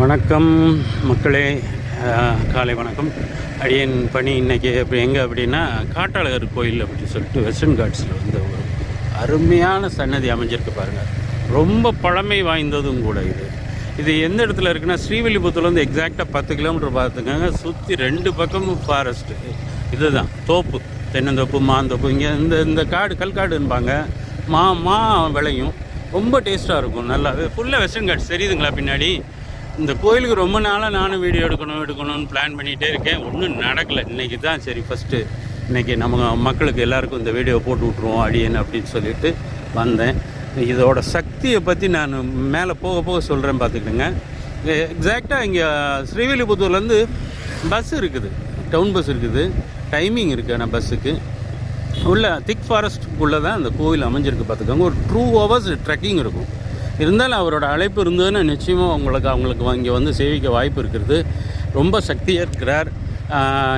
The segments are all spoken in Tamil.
வணக்கம் மக்களே. காலை வணக்கம். அடியன் பணி இன்னைக்கு அப்படி எங்கே அப்படின்னா காட்டாளகர் கோயில் அப்படின்னு சொல்லிட்டு வெஸ்டர்ன் காட்ஸில் வந்து ஒரு அருமையான சன்னதி அமைஞ்சிருக்கு பாருங்கள் ரொம்ப பழமை வாய்ந்ததும் கூட இது. இது எந்த இடத்துல இருக்குன்னா ஸ்ரீவில்லிபுத்தூர்லேருந்து எக்ஸாக்டாக பத்து கிலோமீட்டர் பார்த்துக்கோங்க சுற்றி ரெண்டு பக்கமும் ஃபாரஸ்ட்டு இதுதான் தோப்பு. தென்னந்தோப்பு மாந்தோப்பு இங்கே இந்த இந்த காடு கல்காடுன்பாங்க மா மா விளையும். ரொம்ப டேஸ்ட்டாக இருக்கும் நல்லாவே. ஃபுல்லாக வெஸ்டர்ன் காட்ஸ். தெரியுதுங்களா பின்னாடி? இந்த கோயிலுக்கு ரொம்ப நாளாக நானும் வீடியோ எடுக்கணும் எடுக்கணும்னு பிளான் பண்ணிகிட்டே இருக்கேன். ஒன்றும் நடக்கலை. இன்றைக்கி தான் சரி ஃபஸ்ட்டு இன்றைக்கி நம்ம மக்களுக்கு எல்லாருக்கும் இந்த வீடியோ போட்டு விட்ருவோம் அடியேன்னு அப்படின்னு சொல்லிட்டு வந்தேன். இதோட சக்தியை பற்றி நான் மேலே போக போக சொல்கிறேன் பார்த்துக்கிட்டுங்க எக்ஸாக்டாக இங்கே ஸ்ரீவில்லிபுத்தூர்லேருந்து பஸ் இருக்குது. டவுன் பஸ் இருக்குது. டைமிங் இருக்குது ஆனால் பஸ்ஸுக்கு உள்ள திக் ஃபாரஸ்ட்டுக்குள்ளே தான் அந்த கோவில் அமைஞ்சிருக்கு பார்த்துக்கோங்க. ஒரு டூ ஹவர்ஸ் ட்ரெக்கிங் இருக்கும். இருந்தாலும் அவரோட அழைப்பு இருந்ததுன்னா நிச்சயமாக உங்களுக்கு அவங்களுக்கு இங்கே வந்து சேவிக்க வாய்ப்பு இருக்கிறது. ரொம்ப சக்தியாக இருக்கிறார்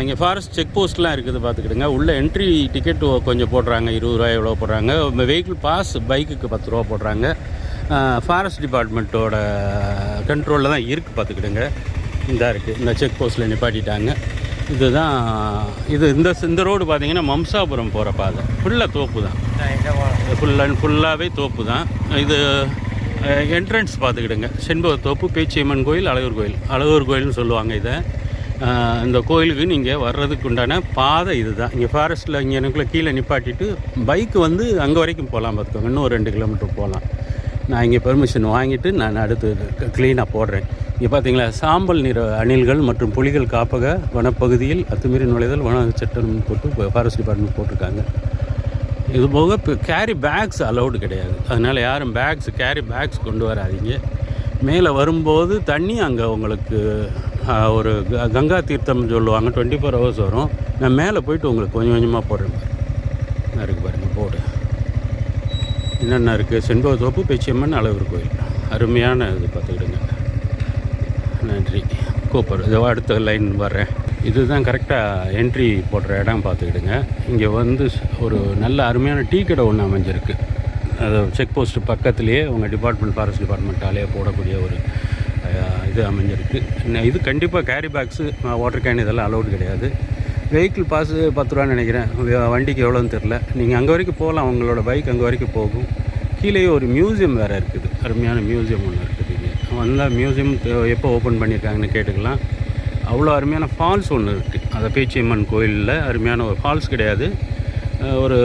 இங்கே ஃபாரஸ்ட் செக் போஸ்ட்லாம் இருக்குது பார்த்துக்கிடுங்க. உள்ள என்ட்ரி டிக்கெட் கொஞ்சம் போடுறாங்க. இருபது ரூபாய் எவ்வளோ போடுறாங்க. வெஹிக்கிள் பாஸ் பைக்குக்கு பத்து ரூபா போடுறாங்க. ஃபாரஸ்ட் டிபார்ட்மெண்ட்டோட கண்ட்ரோலில் தான் இருக்குது பார்த்துக்கிடுங்க. இந்த இருக்குது இந்த செக் போஸ்ட்டில் நிப்பாட்டிட்டாங்க. இதுதான் இது இந்த இந்த ரோடு பார்த்தீங்கன்னா மம்சாபுரம் போகிற பாதை. ஃபுல்லாக தோப்பு தான். ஃபுல் அண்ட் ஃபுல்லாகவே தோப்பு தான். இது என்ட்ரன்ஸ் பார்த்துக்கிடுங்க. செண்பக தோப்பு பேச்சியம்மன் கோயில் அழகர் கோயில். அழகர் கோயில்னு சொல்லுவாங்க இதை. இந்த கோயிலுக்கு நீங்கள் வர்றதுக்கு உண்டான பாதை இது தான் இங்கே ஃபாரஸ்ட்டில் இங்கே எனக்குள்ளே கீழே நிப்பாட்டிட்டு பைக்கு வந்து அங்கே வரைக்கும் போகலாம் பார்த்துக்கோங்க. இன்னும் ஒரு ரெண்டு கிலோமீட்டர் போகலாம். நான் இங்கே பெர்மிஷன் வாங்கிட்டு நான் அடுத்து க்ளீனாக போடுறேன். இங்கே பார்த்தீங்களா? சாம்பல் நிற அணில்கள் மற்றும் புலிகள் காப்பக வனப்பகுதியில் அத்துமீறி நுழைதல் வன சட்டம் போட்டு ஃபாரஸ்ட் டிபார்ட்மெண்ட் போட்டிருக்காங்க. இது போக இப்போ கேரி பேக்ஸ் அலௌடு கிடையாது. அதனால் யாரும் பேக்ஸ் கேரி பேக்ஸ் கொண்டு வராதீங்க. மேலே வரும்போது தண்ணி அங்கே உங்களுக்கு ஒரு க- கங்கா தீர்த்தம் சொல்லுவாங்க. டுவெண்ட்டி ஃபோர் ஹவர்ஸ் வரும். நான் மேலே போயிட்டு உங்களுக்கு கொஞ்சம் கொஞ்சமாக போடுறேன் பாருங்க இருக்குது பாருங்கள் போடு. என்னென்ன இருக்குது செண்பகத்தோப்பு பேச்சியம்மன் அழகர் கோயில். அருமையான இது பார்த்துக்கிடுங்க. நன்றி. கூப்பிட்றேன் இதோ அடுத்த லைன் வர்றேன். இதுதான் கரெக்டாக என்ட்ரி போடுற இடம் பார்த்துக்கிடுங்க. இங்கே வந்து ஒரு நல்ல அருமையான டீ கடை ஒன்று அமைஞ்சிருக்கு. அது செக் போஸ்ட் பக்கத்துலேயே உங்கள் டிபார்ட்மெண்ட் ஃபாரஸ்ட் டிபார்ட்மெண்ட்டாலே போடக்கூடிய ஒரு இது அமைஞ்சிருக்கு. இது கண்டிப்பாக கேரி பேக்ஸு வாட்டர் கேன் இதெல்லாம் அலௌடு கிடையாது. வெஹிக்கிள் பாஸு பத்து ரூபான்னு நினைக்கிறேன். வண்டிக்கு எவ்வளோன்னு தெரில நீங்கள் அங்கே வரைக்கும் போகலாம். உங்களோட பைக் அங்கே வரைக்கும் போகும். கீழேயே ஒரு மியூசியம் வேறு இருக்குது. அருமையான மியூசியம் ஒன்று இருக்குது இங்கே. வந்தால் மியூசியம் எப்போ ஓப்பன் பண்ணியிருக்காங்கன்னு கேட்டுக்கலாம். அவ்வளோ அருமையான ஃபால்ஸ் ஒன்று இருக்குது அந்த பேச்சியம்மன் கோயிலில் அருமையான ஒரு ஃபால்ஸ் கிடையாது. ஒரு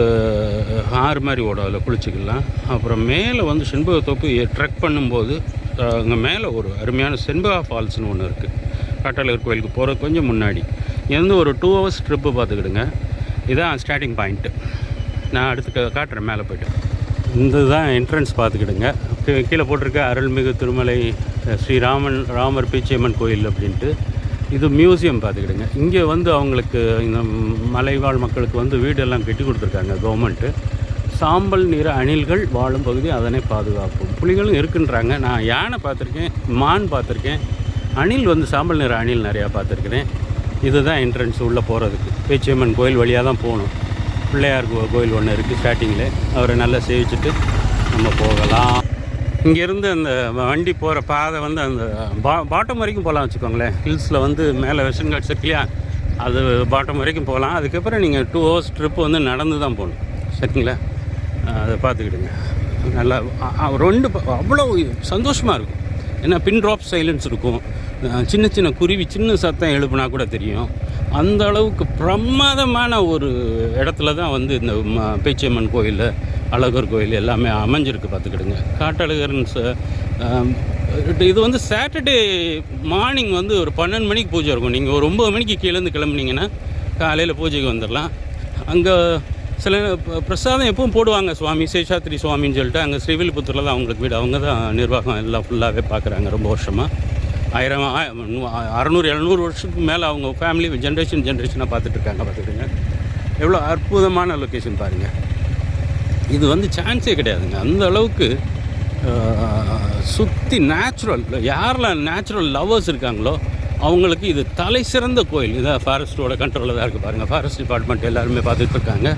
ஆறு மாதிரி ஓடும் அதில் குளிச்சுக்கலாம். அப்புறம் மேலே வந்து செண்பக தோப்பு ட்ரெக் பண்ணும்போது அங்கே மேலே ஒரு அருமையான செண்பகா ஃபால்ஸ்னு ஒன்று இருக்குது காட்டாளர் கோயிலுக்கு போகிறது கொஞ்சம் முன்னாடி. எந்த ஒரு டூ ஹவர்ஸ் ட்ரிப்பு பார்த்துக்கிடுங்க. இதான் ஸ்டார்டிங் பாயிண்ட்டு நான் அடுத்து காட்டுறேன் மேலே போய்ட்டு. இந்த தான் என்ட்ரன்ஸ் பார்த்துக்கிடுங்க கீழே போட்டிருக்க அருள்மிகு திருமலை ஸ்ரீராமன் ராமர் பீச்சியம்மன் கோயில் அப்படின்ட்டு. இது மியூசியம் பார்த்துக்கிடுங்க. இங்கே வந்து அவங்களுக்கு இந்த மலைவாழ் மக்களுக்கு வந்து வீடெல்லாம் கட்டி கொடுத்துருக்காங்க கவர்மெண்ட்டு சாம்பல் நிற அணில்கள் வாழும் பகுதி அதனை பாதுகாப்போம் புலிகளும் இருக்குன்றாங்க. நான் யானை பார்த்துருக்கேன் மான் பார்த்துருக்கேன். அணில் வந்து சாம்பல் நிற அணில் நிறையா பார்த்துருக்கிறேன். இதுதான் என்ட்ரன்ஸ் உள்ளே போகிறதுக்கு பேச்சியம்மன் கோயில் வழியாக தான் போகணும். பிள்ளையார் கோ- கோயில் ஒன்று இருக்குது ஸ்டார்டிங்கில் அவரை நல்லா சேவிச்சுட்டு நம்ம போகலாம். இங்கேருந்து அந்த வண்டி போகிற பாதை வந்து அந்த பா பாட்டம் வரைக்கும் போகலாம் வச்சுக்கோங்களேன். ஹில்ஸில் வந்து மேலே வெஸ்டர்ன் காட்ஸ் இருக்கு இல்லையா அது பாட்டம் வரைக்கும் போகலாம் அதுக்கப்புறம் நீங்கள் டூ ஹவர்ஸ் ட்ரிப்பு வந்து நடந்து தான் போகணும். சரிங்களா? அதை பார்த்துக்கிடுங்க. நல்லா ரெண்டு அவ்வளோ சந்தோஷமாக இருக்கும். ஏன்னா பின் ட்ராப் சைலன்ஸ் இருக்கும். சின்ன சின்ன குருவி சின்ன சத்தம் எழுப்புனா கூட தெரியும். அந்த அளவுக்கு பிரமாதமான ஒரு இடத்துல தான் வந்து இந்த பேச்சியம்மன் கோயிலில் அழகர் கோயில் எல்லாமே அமைஞ்சிருக்கு பார்த்துக்கிடுங்க. காட்டழகர்னு இது- வந்து சாட்டர்டே மார்னிங் வந்து ஒரு பன்னெண்டு மணிக்கு பூஜை இருக்கும். நீங்கள் ஒரு ஒம்பது மணிக்கு கீழேருந்து கிளம்புனீங்கன்னா காலையில் பூஜைக்கு வந்துடலாம். அங்கே சில பிரசாதம் எப்பவும் போடுவாங்க சுவாமி சேஷாத்ரி சுவாமின்னு சொல்லிட்டு அங்கே ஸ்ரீவில்லிபுத்தூரில் தான் அவங்களுக்கு வீடு. அவங்க தான் நிர்வாகம் எல்லாம் ஃபுல்லாகவே பார்க்குறாங்க ரொம்ப வருஷமாக ஆயிரம் அறநூறு எழுநூறு வருஷத்துக்கு மேலே அவங்க ஃபேமிலி ஜென்ரேஷன் ஜென்ரேஷனாக பார்த்துட்ருக்காங்க பார்த்துக்கிட்டுங்க பார்த்துக்கிடுங்க. எவ்வளோ அற்புதமான லொக்கேஷன் பாருங்கள் இது வந்து சான்ஸே கிடையாதுங்க. அந்த அளவுக்கு சுற்றி நேச்சுரல் யாரெல்லாம் நேச்சுரல் லவ்வர்ஸ் இருக்காங்களோ அவங்களுக்கு இது தலை சிறந்த கோயில். இதான் ஃபாரஸ்ட்டோட கண்ட்ரோலில் தான் இருக்குது பாருங்கள் ஃபாரஸ்ட் டிபார்ட்மெண்ட் எல்லாருமே பார்த்துட்டு இருக்காங்க.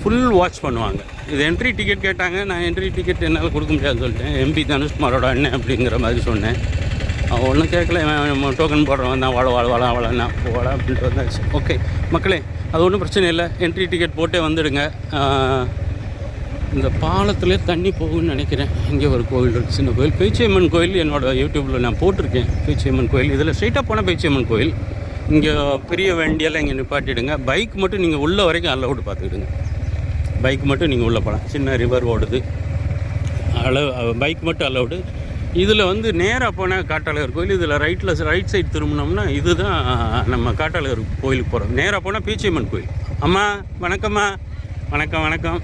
ஃபுல் வாட்ச் பண்ணுவாங்க. இது என்ட்ரி டிக்கெட் கேட்டாங்க. நான் என்ட்ரி டிக்கெட் என்னால் கொடுக்க முடியாதுன்னு சொல்லிட்டேன். எம்பி தனுஷ்குமாரோட அண்ணன் அப்படிங்கிற மாதிரி சொன்னேன். அவன் ஒன்றும் கேட்கல. இவன் டோக்கன் போடுறவன் தான் வாழ வாழ வாழ வாழ போட அப்படின்ட்டு வந்தாச்சு ஓகே மக்களே அது ஒன்றும் பிரச்சனை இல்லை. என்ட்ரி டிக்கெட் போட்டே வந்துடுங்க. இந்த பாலத்தில் தண்ணி போகும்னு நினைக்கிறேன். இங்கே ஒரு கோவில் இருக்குது சின்ன கோயில் பேச்சியம்மன் கோயில் என்னோட யூடியூப்பில் நான் போட்டிருக்கேன். பேச்சியம்மன் கோயில். இதில் ஸ்ட்ரெயிட்டாக போனால் பேச்சியம்மன் கோயில் இங்கே பெரிய வண்டியெல்லாம் இங்கே நிப்பாட்டிடுங்க. பைக் மட்டும் நீங்கள் உள்ள வரைக்கும் அலவுடு பார்த்துக்கிடுங்க. பைக் மட்டும் நீங்கள் உள்ளே போகலாம். சின்ன ரிவர் ஓடுது. அளவு பைக் மட்டும் அலவுடு இதில் வந்து நேராக போனால் காட்டாளர் கோயில் இதில் ரைட்டில் ரைட் சைடு திரும்பினோம்னா இதுதான் நம்ம காட்டாளர் கோயிலுக்கு போகிறோம் நேராக போனால் பீச்சியம்மன் கோயில். அம்மா வணக்கம்மா. வணக்கம் வணக்கம்.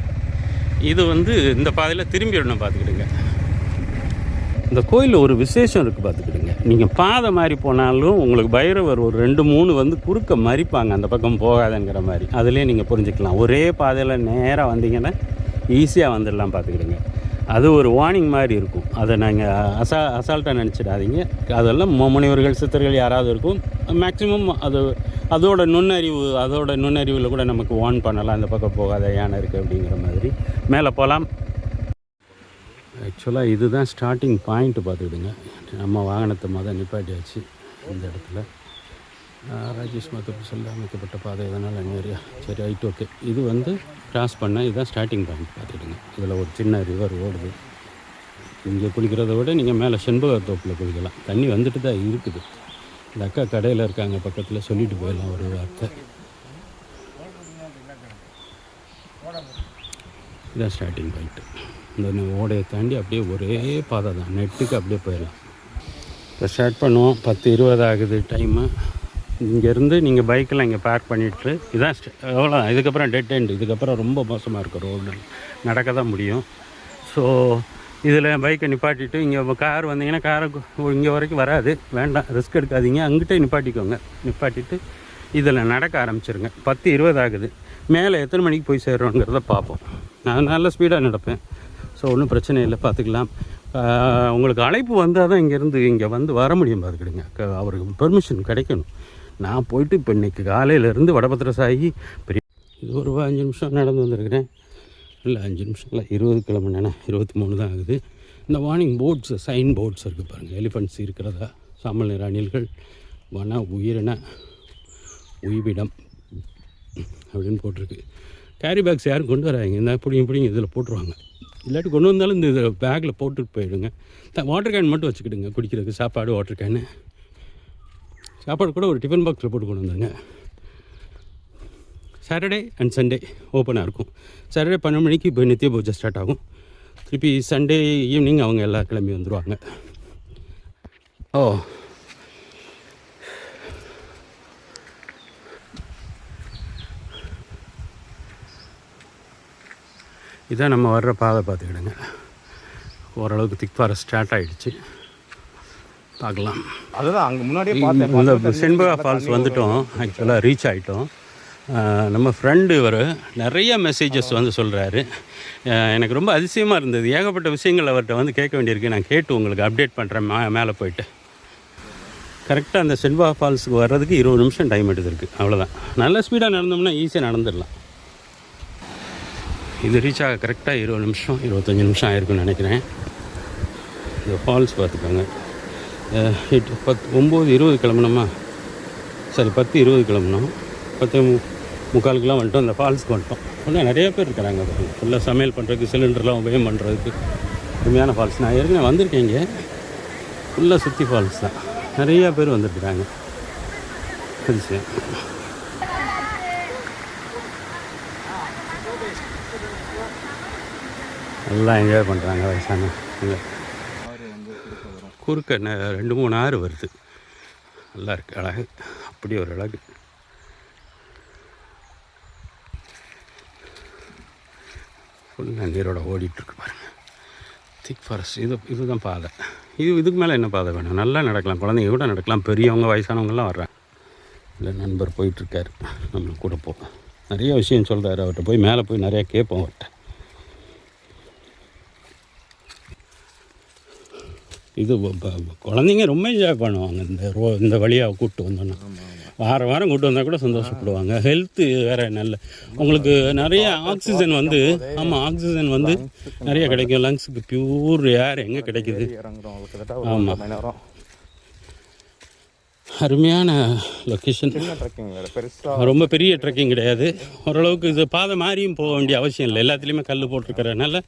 இது வந்து இந்த பாதையில் திரும்பிடணும் பார்த்துக்கிடுங்க இந்த கோயிலில் ஒரு விசேஷம் இருக்குது பார்த்துக்கிடுங்க நீங்கள் பாதை மாதிரி போனாலும் உங்களுக்கு பைரவர் ஒரு ரெண்டு மூணு வந்து குறுக்க மறிப்பாங்க. அந்த பக்கம் போகாதங்கிற மாதிரி. அதிலே நீங்கள் புரிஞ்சுக்கலாம். ஒரே பாதையில் நேராக வந்தீங்கன்னா ஈஸியாக வந்துடலாம் பார்த்துக்கிடுங்க அது ஒரு வார்னிங் மாதிரி இருக்கும். அதை நாங்கள் அசா அசால்ட்டாக நினச்சிடாதீங்க. அதெல்லாம் மு- முனிவர்கள் சித்தர்கள் யாராவது இருக்கும். மேக்ஸிமம் அது அதோட நுண்ணறிவு அதோட நுண்ணறிவில் கூட நமக்கு வார்ன் பண்ணலாம். அந்த பக்கம் போகாத யானை இருக்குது அப்படிங்கிற மாதிரி. மேலே போகலாம் ஆக்சுவலாக இதுதான் ஸ்டார்டிங் பாயிண்ட்டு பார்த்துக்கிடுங்க. நம்ம வாகனத்தை மொதல் நிப்பாட்டியாச்சு. இந்த இடத்துல. ராஜேஷ் மத்தப்பு சொல்ல அமைக்கப்பட்ட பாதை இதனால் நிறையா சரி ரைட் ஓகே இது வந்து கிராஸ் பண்ண இதுதான் ஸ்டார்டிங் பாயிண்ட் பார்த்துக்கிடுங்க. இதில் ஒரு சின்ன ரிவர் ஓடுது. இங்கே குளிக்கிறத விட நீங்கள் மேலே செண்பக தோப்பில் குளிக்கலாம். தண்ணி வந்துட்டு தான் இருக்குது. இந்த அக்கா கடையில் இருக்காங்க பக்கத்தில் சொல்லிட்டு போயிடலாம் ஒரு வார்த்தை. இதான் ஸ்டார்டிங் பாயிண்ட்டு இந்த ஓடையை தாண்டி அப்படியே ஒரே பாதை தான். நெட்டுக்கு அப்படியே போயிடலாம். இப்போ ஸ்டார்ட் பண்ணுவோம். பத்து இருபது ஆகுது டைமு இங்கேருந்து நீங்கள் பைக்கெல்லாம் இங்கே பார்க் பண்ணிவிட்டு இதான் ஸ்ட- எவ்வளோ இதுக்கப்புறம் டெட் எண்டு இதுக்கப்புறம் ரொம்ப மோசமாக இருக்கும் ரோடு நடக்க தான் முடியும். ஸோ இதில் பைக்கை நிப்பாட்டிட்டு இங்கே கார் வந்தீங்கன்னா காரை இங்கே வரைக்கும் வராது. வேண்டாம் ரிஸ்க் எடுக்காதீங்க. அங்கிட்டே நிப்பாட்டிக்கோங்க. நிப்பாட்டிட்டு இதில் நடக்க ஆரம்பிச்சிருங்க. பத்து இருபது ஆகுது. மேலே எத்தனை மணிக்கு போய் சேர்றோங்கிறத பார்ப்போம். நான் நல்ல ஸ்பீடாக நடப்பேன். ஸோ ஒன்றும் பிரச்சனை இல்லை. பார்த்துக்கலாம். உங்களுக்கு அழைப்பு வந்தால் தான் இங்கேருந்து இங்கே வந்து வர முடியும். பார்த்துக்கிடுங்க. க- அவருக்கு பெர்மிஷன் கிடைக்கணும். நான் போயிட்டு இப்போ இன்றைக்கி காலையிலேருந்து வடபத்திர சாயி பெரிய இது ஒரு அஞ்சு நிமிஷம் நடந்து வந்திருக்கிறேன். இல்லை அஞ்சு நிமிஷம் இல்லை இருபது கிலோமீட்டர் இருபத்தி மூணு தான் ஆகுது. இந்த வார்னிங் போர்ட்ஸ் சைன் போர்ட்ஸ் இருக்குது பாருங்கள் எலிஃபண்ட்ஸ் இருக்கிறதா? சாமல் நிற அணில்கள் வன உயிரின உய்விடம் அப்படின்னு போட்டிருக்கு. கேரி பேக்ஸ் யாரும் கொண்டு வராங்க இந்த பிடிங்க பிடிங்க இதில் போட்டுருவாங்க. இல்லாட்டி கொண்டு வந்தாலும் இந்த பேக்கில் போட்டுட்டு போயிடுங்க. வாட்டர் கேன் மட்டும் வச்சுக்கிடுங்க குடிக்கிறதுக்கு. சாப்பாடு வாட்டர் கேனு சாப்பாடு கூட ஒரு டிஃபன் பாக்ஸில் போட்டு கொண்டு வந்தாங்க சாட்டர்டே அண்ட் சண்டே ஓப்பனாக இருக்கும். சாட்டர்டே பன்னெண்டு மணிக்கு இப்போ நித்திய பூஜை ஸ்டார்ட் ஆகும். திருப்பி சண்டே ஈவினிங் அவங்க எல்லா கிளம்பி வந்துடுவாங்க ஓ. இதான் நம்ம வர்ற பாதை பார்த்துக்கிடுங்க. ஓரளவுக்கு திக் ஃபாரஸ்ட் ஸ்டார்ட் ஆகிடுச்சு பார்க்கலாம். அதுதான் அங்க முன்னாடியே பார்த்தேன். இந்த செண்பகா ஃபால்ஸ் வந்துட்டோம். ஆக்சுவலாக ரீச் ஆகிட்டோம் நம்ம ஃப்ரெண்டு இவர் நிறைய மெசேஜஸ் வந்து சொல்கிறாரு எனக்கு ரொம்ப அதிசயமாக இருந்தது. ஏகப்பட்ட விஷயங்கள் அவர்கிட்ட வந்து கேட்க வேண்டியிருக்கு. நான் கேட்டு உங்களுக்கு அப்டேட் பண்ணுறேன் மே மேலே போயிட்டு. கரெக்டாக அந்த செண்பகா ஃபால்ஸுக்கு வர்றதுக்கு இருபது நிமிஷம் டைம் எடுத்திருக்கு. அவ்வளோதான் நல்ல ஸ்பீடாக நடந்தோம்னா ஈஸியாக நடந்துடலாம். இது ரீச் ஆக கரெக்டாக இருபது நிமிஷம் இருபத்தஞ்சி நிமிஷம் ஆயிருக்கும்னு நினைக்கிறேன். இந்த ஃபால்ஸ் பார்த்துக்கோங்க. எட்டு பத்து ஒம்பது இருபது கிளம்புனோமா சரி பத்து இருபது கிளம்புனோம் பத்து மு- முக்காலுக்குலாம் வந்துட்டோம். அந்த ஃபால்ஸ்க்கு வந்துட்டோம். இன்னும் நிறைய பேர் இருக்கிறாங்க ஃபுல்லாக சமையல் பண்ணுறதுக்கு சிலிண்டர்லாம் உபயோகம் பண்ணுறதுக்கு அருமையான ஃபால்ஸ். நான் ஏற்கனவே வந்திருக்கேன் இங்கே. ஃபுல்லாக சுற்றி ஃபால்ஸ் தான். நிறையா பேர் வந்துருக்குறாங்க. அதிசயம் நல்லா என்ஜாய் பண்ணுறாங்க வயசான இல்லை குறுக்க ரெண்டு மூணு ஆறு வருது. நல்லா இருக்குது அழகு. அப்படி ஒரு அழகு. ஃபுல்லாக நீரோட ஓடிட்டுருக்கு பாருங்கள் திக் ஃபாரஸ்ட். இது இதுதான் பாதை. இது இதுக்கு மேலே என்ன பாதை வேணும்? நல்லா நடக்கலாம். குழந்தைங்க கூட நடக்கலாம். பெரியவங்க வயசானவங்கலாம் வர்றாங்க. இல்லை நண்பர் போயிட்டுருக்காரு. நம்ம கூட போவோம் நிறைய விஷயம் சொல்கிறாரு அவர்கிட்ட போய் மேலே போய் நிறையா கேட்போம் அவர்கிட்ட. இது குழந்தைங்க ரொம்ப என்ஜாய் பண்ணுவாங்க. இந்த ரோ இந்த வழியாக கூப்பிட்டு வந்தோன்னா வாரம் வாரம் கூப்பிட்டு வந்தால் கூட சந்தோஷப்படுவாங்க. ஹெல்த்து வேறு நல்ல உங்களுக்கு நிறைய ஆக்சிஜன் வந்து ஆமாம் ஆக்சிஜன் வந்து நிறைய கிடைக்கும். லங்ஸுக்கு பியூர் ஏர் எங்கே கிடைக்குது? ஆமாம் அருமையான லொக்கேஷன் ரொம்ப பெரிய ட்ரெக்கிங் கிடையாது. ஓரளவுக்கு இது பாதை மாறியும் போக வேண்டிய அவசியம் இல்லை. எல்லாத்துலேயுமே கல் போட்டிருக்கறனால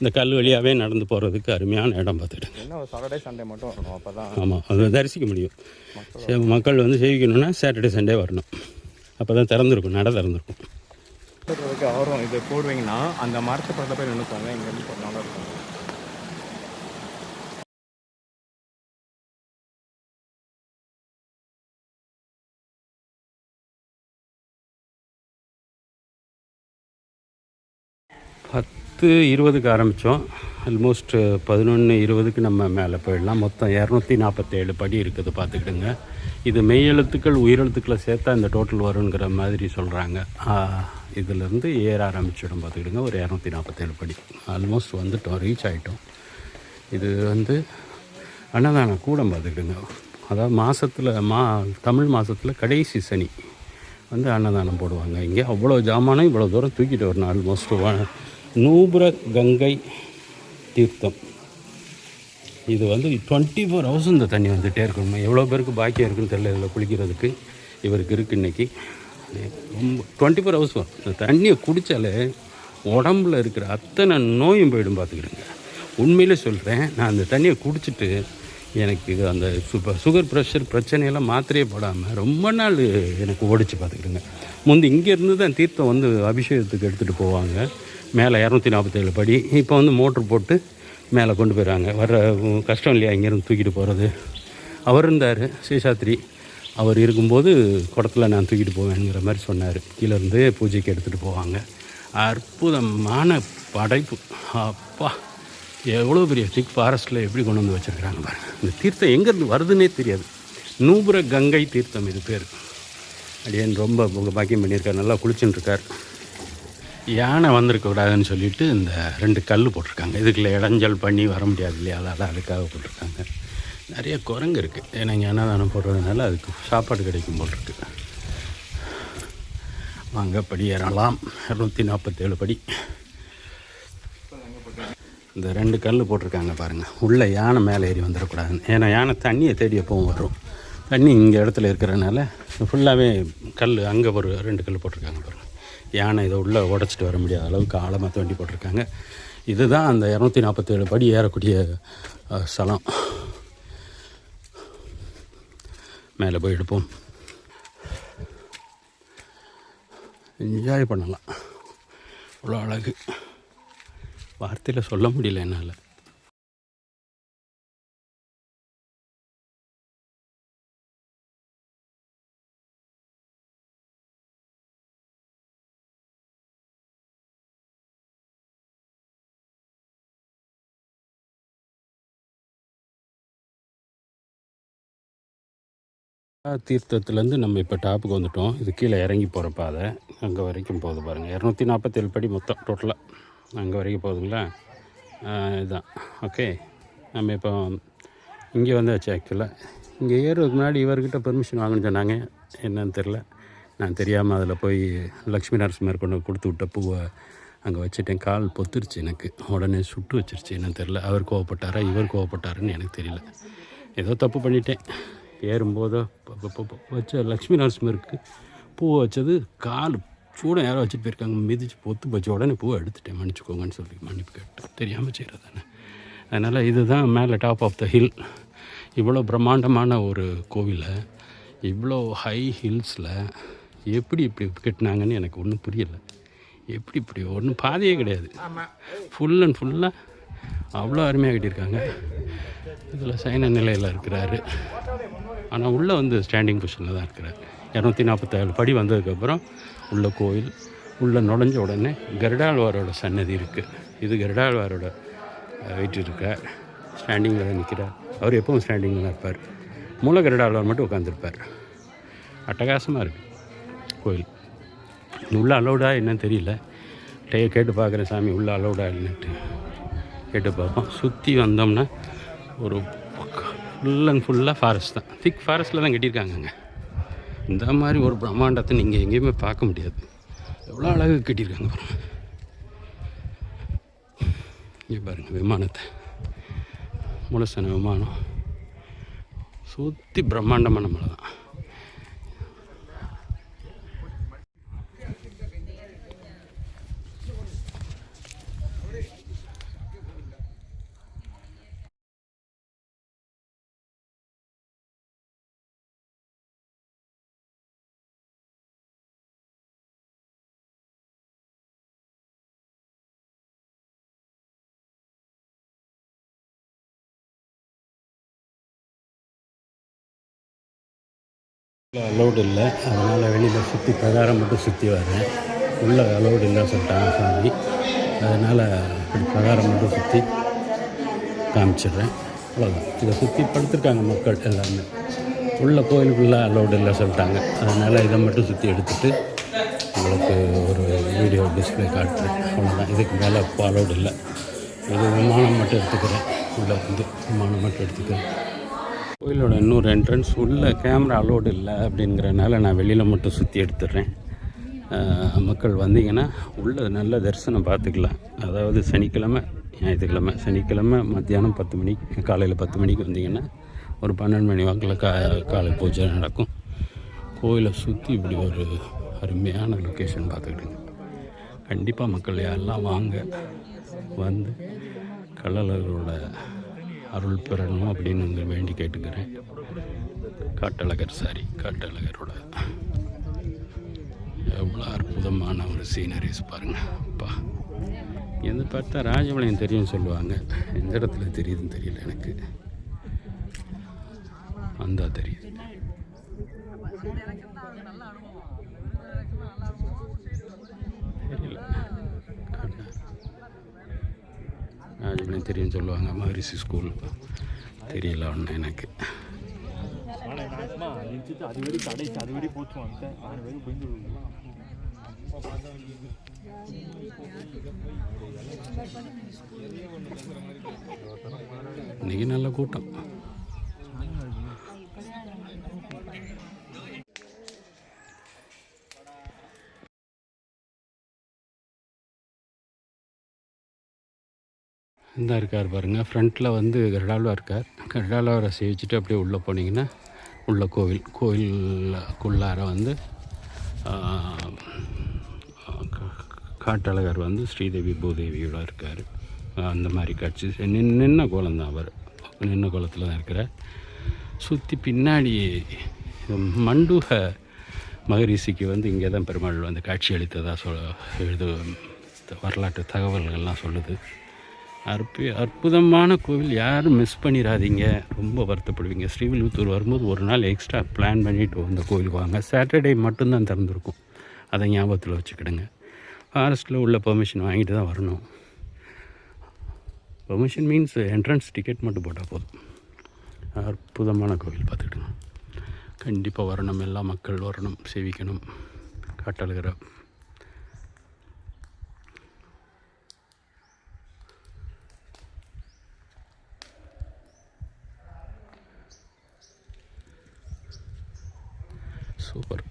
இந்த கல் வழியாகவே நடந்து போகிறதுக்கு அருமையான இடம் ஒரு சாட்டர்டே சண்டே மட்டும் வரணும் அப்போ தான் ஆமாம் அது தரிசிக்க முடியும். மக்கள் வந்து சேவிக்கணும்னா சாட்டர்டே சண்டே வரணும். அப்போ தான் திறந்துருக்கும் நட திறந்துருக்கும். அவரும் இது போடுவீங்கன்னா அந்த மரத்தை பக்கத்தில் போய் நின்றுப்பாங்க இங்கேருந்து போனாலும் இருக்கும். பத்து பத்து இருபதுக்கு ஆரம்பித்தோம் ஆல்மோஸ்ட் பதினொன்று இருபதுக்கு நம்ம மேலே போயிடலாம். மொத்தம் இரநூத்தி நாற்பத்தேழு படி இருக்குது பார்த்துக்கிடுங்க. இது மெய் எழுத்துக்கள் உயிரெழுத்துக்களை சேர்த்தா இந்த டோட்டல் வருங்கிற மாதிரி சொல்கிறாங்க இதிலேருந்து ஏற ஆரம்பிச்சிடும் பார்த்துக்கிடுங்க. ஒரு இரநூத்தி நாற்பத்தேழு படி. ஆல்மோஸ்ட் வந்துட்டோம் ரீச் ஆகிட்டோம் இது வந்து அன்னதான கூடம் பார்த்துக்கிடுங்க. அதாவது மாதத்தில் மா தமிழ் மாதத்தில் கடைசி சனி வந்து அன்னதானம் போடுவாங்க. இங்கே அவ்வளோ ஜாமானும் இவ்வளோ தூரம் தூக்கிட்டு வரணும் ஆல்மோஸ்ட் நூபுர கங்கை தீர்த்தம். இது வந்து டுவெண்ட்டி ஃபோர் ஹவர்ஸ் இந்த தண்ணி வந்துகிட்டே இருக்கணும். எவ்வளோ பேருக்கு பாக்கியம் இருக்குன்னு தெரியல இதில் குளிக்கிறதுக்கு. இவருக்கு இருக்குது இன்னைக்கு. ரொம்ப டுவெண்ட்டி ஃபோர் ஹவர்ஸ் வரும். இந்த தண்ணியை குடித்தாலே உடம்புல இருக்கிற அத்தனை நோயும் போயிடும் பார்த்துக்கிடுங்க. உண்மையிலே சொல்கிறேன் நான் அந்த தண்ணியை குடிச்சிட்டு எனக்கு இது அந்த சுகர் ப்ரெஷர் பிரச்சனையெல்லாம் மாத்திரையே போடாமல் ரொம்ப நாள் எனக்கு ஓடிச்சு பார்த்துக்கிடுங்க. முந்தி இங்கேருந்து தான் தீர்த்தம் வந்து அபிஷேகத்துக்கு எடுத்துகிட்டு போவாங்க. மேலே இரநூத்தி நாற்பத்தேழு படி. இப்போ வந்து மோட்ரு போட்டு மேலே கொண்டு போயிடுறாங்க. வர்ற கஷ்டம் இல்லையா? இங்கேருந்து தூக்கிட்டு போகிறது அவர் இருந்தார் சேஷாத்ரி. அவர் இருக்கும்போது குடத்தில் நான் தூக்கிட்டு போவேங்கிற மாதிரி சொன்னார். கீழேருந்து பூஜைக்கு எடுத்துகிட்டு போவாங்க. அற்புதமான படைப்பு. அப்பா எவ்வளோ பெரிய திக் ஃபாரஸ்ட்டில் எப்படி கொண்டு வந்து வச்சுருக்காங்க பாருங்கள் இந்த தீர்த்தம் எங்கேருந்து வருதுன்னே தெரியாது. நூபுர கங்கை தீர்த்தம் இது பேர். அடியேன் ரொம்ப உங்கள் பாக்கியம் பண்ணியிருக்கார். நல்லா குளிச்சுட்டுருக்கார் யானை வந்திருக்கக்கூடாதுன்னு சொல்லிட்டு இந்த ரெண்டு கல் போட்டிருக்காங்க. இதுக்குள்ள இடைஞ்சல் பண்ணி வர முடியாது இல்லையா? அதனால் அதுக்காக போட்டிருக்காங்க. நிறைய குரங்கு இருக்குது ஏன்னா இங்கே அன்னதானம் போடுறதுனால அதுக்கு சாப்பாடு கிடைக்கும் போல் இருக்கு. வாங்க படி ஏறலாம் இரநூத்தி நாற்பத்தேழு படி. இந்த ரெண்டு கல் போட்டிருக்காங்க பாருங்கள் உள்ளே யானை மேலே ஏறி வந்துடக்கூடாதுன்னு. ஏன்னா யானை தண்ணியை தேடி எப்பவும் வரும். தண்ணி இங்கே இடத்துல இருக்கிறனால ஃபுல்லாகவே கல் அங்கே ஒரு ரெண்டு கல் போட்டிருக்காங்க பாருங்கள் யானை இதை உள்ளே உடச்சிட்டு வர முடியாத அளவுக்கு ஆழமாக தோண்டி போட்டிருக்காங்க. இதுதான் அந்த இரநூத்தி நாற்பத்தேழு படி ஏறக்கூடிய ஸ்தலம். மேலே போய் எடுப்போம். என்ஜாய் பண்ணலாம். அவ்வளோ அழகு. வார்த்தையில் சொல்ல முடியல என்னால். தீர்த்தத்துலேருந்து நம்ம இப்போ டாப்புக்கு வந்துட்டோம். இது கீழே இறங்கி போகிற பாதை. அங்கே வரைக்கும் போகுது பாருங்கள் இரநூத்தி நாற்பத்தேழு படி மொத்தம் டோட்டலாக அங்கே வரைக்கும் போகுதுங்களா? இதுதான் ஓகே நம்ம இப்போ இங்கே வந்தாச்சு ஆக்சுவலாக இங்கே ஏறுறதுக்கு முன்னாடி இவர்கிட்ட பெர்மிஷன் வாங்கணும்னு சொன்னாங்க. என்னன்னு தெரில நான் தெரியாமல் அதில் போய் லக்ஷ்மி நரசிம்மர் கொண்டு கொடுத்து விட்ட பூவை அங்கே வச்சுட்டேன். கால் பொத்துருச்சு எனக்கு. உடனே சுட்டு வச்சிருச்சு. என்னன்னு தெரில அவர் கோவப்பட்டாரா? இவர் கோவப்பட்டாருன்னு எனக்கு தெரியல. ஏதோ தப்பு பண்ணிட்டேன். ஏறும்போதோ வச்ச லக்ஷ்மி நரசிம்மருக்கு பூ வச்சது கால் சூட யாரோ வச்சுட்டு போயிருக்காங்க. மிதிச்சு பொத்து வச்ச உடனே பூவை எடுத்துட்டேன். மன்னிச்சுக்கோங்கன்னு சொல்லி மன்னிப்பு கேட்டேன். தெரியாமல் செய்கிறது தானே. அதனால் இதுதான் மேலே டாப் ஆஃப் த ஹில் இவ்வளோ பிரம்மாண்டமான ஒரு கோவிலை இவ்வளோ ஹை ஹில்ஸில் எப்படி இப்படி கட்டினாங்கன்னு எனக்கு ஒன்றும் புரியலை. எப்படி இப்படி ஒன்றும் பாதையே கிடையாது. ஃபுல் அண்ட் ஃபுல்லாக அவ்வளோ அருமையாக கட்டியிருக்காங்க. இதில் சைன நிலையில் இருக்கிறாரு. ஆனால் உள்ளே வந்து ஸ்டாண்டிங் பொசிஷனில் தான் இருக்கிறார். இரநூத்தி நாற்பத்தேழு படி வந்ததுக்கப்புறம் உள்ள கோயில் உள்ளே நுழைஞ்ச உடனே கருடாழ்வாரோட சன்னதி இருக்குது இது கருடாழ்வாரோட வெயிட் இருக்கார். ஸ்டாண்டிங்கில் தான் நிற்கிறார். அவர் எப்பவும் ஸ்டாண்டிங்கில் தான் இருப்பார். மூல கருடாழ்வார் மட்டும் உட்காந்துருப்பார் அட்டகாசமாக இருக்குது கோயில். உள்ளே அலௌடா என்னன்னு தெரியல. டே கேட்டு பார்க்குறேன் சாமி உள்ளே அலௌடா இல்லைன்ட்டு. கேட்டு பார்ப்போம். சுற்றி வந்தோம்னா ஒரு ஃபுல் அண்ட் ஃபுல்லாக ஃபாரஸ்ட் தான் திக் ஃபாரஸ்ட்டில் தான் கட்டியிருக்காங்கங்க. இந்த மாதிரி ஒரு பிரம்மாண்டத்தை நீங்கள் எங்கேயுமே பார்க்க முடியாது. எவ்வளோ அழகு கட்டியிருக்காங்க பாருங்க. இங்கே பாருங்கள் விமானத்தை. முழுசன விமானம். சுற்றி பிரம்மாண்டமான மலை தான். அலௌடு இல்லை. அதனால் வெளியில் சுற்றி பிரகாரம் மட்டும் சுற்றி வரேன் உள்ளே அலௌடு இல்லைன்னு சொல்லிட்டாங்க சாமி அதனால் இப்படி பிரகாரம் மட்டும் சுற்றி காமிச்சிடுறேன். அவ்வளோதான் இதை சுற்றி படுத்துருக்காங்க மக்கள் எல்லாமே. உள்ள கோயிலுக்குள்ளே அலௌடு இல்லை சொல்லிட்டாங்க. அதனால் இதை மட்டும் சுற்றி எடுத்துகிட்டு உங்களுக்கு ஒரு வீடியோ டிஸ்பிளே காட்டுறேன். அவ்வளோதான் இதுக்கு மேலே இப்போ அலௌடு இல்லை. இது விமானம் மட்டும் எடுத்துக்கிறேன். உள்ளே வந்து விமானம் மட்டும் எடுத்துக்கிறேன். கோயிலோட இன்னொரு என்ட்ரன்ஸ் உள்ள கேமரா அலோடு இல்லை அப்படிங்கிறனால நான் வெளியில் மட்டும் சுற்றி எடுத்துடுறேன். மக்கள் வந்தீங்கன்னா உள்ள நல்ல தரிசனம் பார்த்துக்கலாம். அதாவது சனிக்கிழமை ஞாயிற்றுக்கிழமை சனிக்கிழமை மத்தியானம் பத்து மணிக்கு காலையில் பத்து மணிக்கு வந்தீங்கன்னா ஒரு பன்னெண்டு மணி வாக்கில் கா காலை பூஜை நடக்கும். கோயிலை சுற்றி இப்படி ஒரு அருமையான லொக்கேஷன் பார்த்துக்கிட்டுங்க கண்டிப்பாக மக்கள் எல்லாம் வாங்க வந்து கள்ளலரோட அருள் பெறணும் அப்படின்னு உங்கள் வேண்டி கேட்டுக்கிறேன். காட்டழகர் சாரி காட்டழகரோட. எவ்வளோ அற்புதமான ஒரு சீனரிஸ் பாருங்கள் அப்பா. எந்த பார்த்தா ராஜபாளையம் தெரியும் சொல்லுவாங்க. எந்த இடத்துல தெரியுதுன்னு தெரியல எனக்கு. அந்த தெரியுது. தெரியல. என்ன தெரியும்னு சொல்லுவாங்க மகரிஷி ஸ்கூல் தெரியல ஒன்று எனக்கு. இன்னைக்கு நல்ல கூட்டம். இந்த இருக்கார் பாருங்கள் ஃப்ரண்ட்டில் வந்து கருடாழ்வா இருக்கார். கருடாழ்வாரை சேவிச்சுட்டு அப்படியே உள்ளே போனீங்கன்னா உள்ள கோவில் கோவிலுக்குள்ளார வந்து காட்டழகர் வந்து ஸ்ரீதேவி பூதேவியோட இருக்கார். அந்த மாதிரி காட்சி. நின் நின்ன கோலம் தான் அவர். நின்ன கோலத்தில் தான் இருக்கிறார். சுற்றி பின்னாடி மண்டூக மகரிஷிக்கு வந்து இங்கே தான் பெருமாள் வந்து காட்சி அளித்ததாக சொல் எழுது வரலாற்று தகவல்கள்லாம் சொல்லுது. அற்பு அற்புதமான கோவில் யாரும் மிஸ் பண்ணிடாதீங்க ரொம்ப வருத்தப்படுவீங்க. ஸ்ரீவில்லிபுத்தூர் வரும்போது ஒரு நாள் எக்ஸ்ட்ரா பிளான் பண்ணிவிட்டு அந்த கோவிலுக்கு வாங்க. சாட்டர்டே மட்டும்தான் திறந்துருக்கும். அதை ஞாபகத்தில் வச்சுக்கிடுங்க. ஃபாரஸ்ட்டில் உள்ள பெர்மிஷன் வாங்கிட்டு தான் வரணும். பெர்மிஷன் மீன்ஸ் என்ட்ரன்ஸ் டிக்கெட் மட்டும் போட்டால் போதும். அற்புதமான கோவில் பார்த்துக்கிடுங்க. கண்டிப்பாக வரணும். எல்லா மக்கள் வரணும். சேவிக்கணும். காட்டழுகிற சூப்பர்.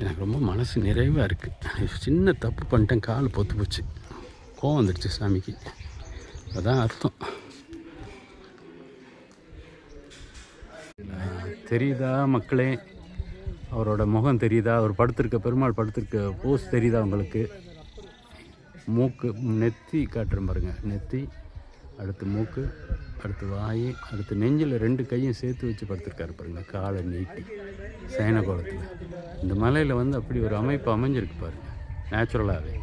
எனக்கு ரொம்ப மனசு நிறைவாக இருக்குது சின்ன தப்பு பண்ணிட்டேன் கால் பொத்து போச்சு. கோவம் வந்துடுச்சு சாமிக்கு. அதான் அர்த்தம். தெரியுதா மக்களே? அவரோட முகம் தெரியுதா? அவர் படுத்திருக்க பெருமாள் படுத்திருக்க போஸ் தெரியுதா உங்களுக்கு? மூக்கு நெத்தி காட்டுறேன் பாருங்க. நெத்தி அடுத்து மூக்கு அடுத்து வாய் அடுத்து நெஞ்சில் ரெண்டு கையும் சேர்த்து வச்சு படுத்திருக்காரு பாருங்கள் காலை நீட்டி. சயனகோலத்தில் இந்த மலையில் வந்து அப்படி ஒரு அமைப்பு அமைஞ்சிருக்கு பாருங்க. நேச்சுரலாகவே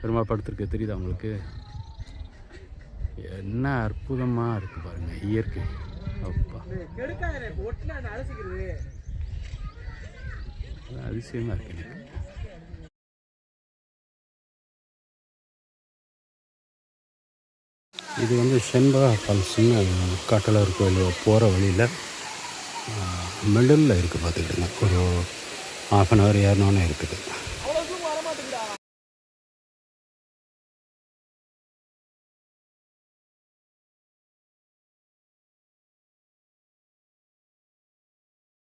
பெருமா படுத்திருக்க தெரியுது அவங்களுக்கு என்ன அற்புதமாக இருக்குது பாருங்கள் இயற்கை. அப்பா. அதிசயமாக இருக்கு எனக்கு. இது வந்து செண்பகா ஃபால்ஸ்னு காட்டலூர் கோயில் போகிற வழியில் மிடில் இருக்குது பார்த்துக்கிட்டுங்க ஒரு ஆஃப் அன் ஹவர் ஏறணுன்னு இருக்குது.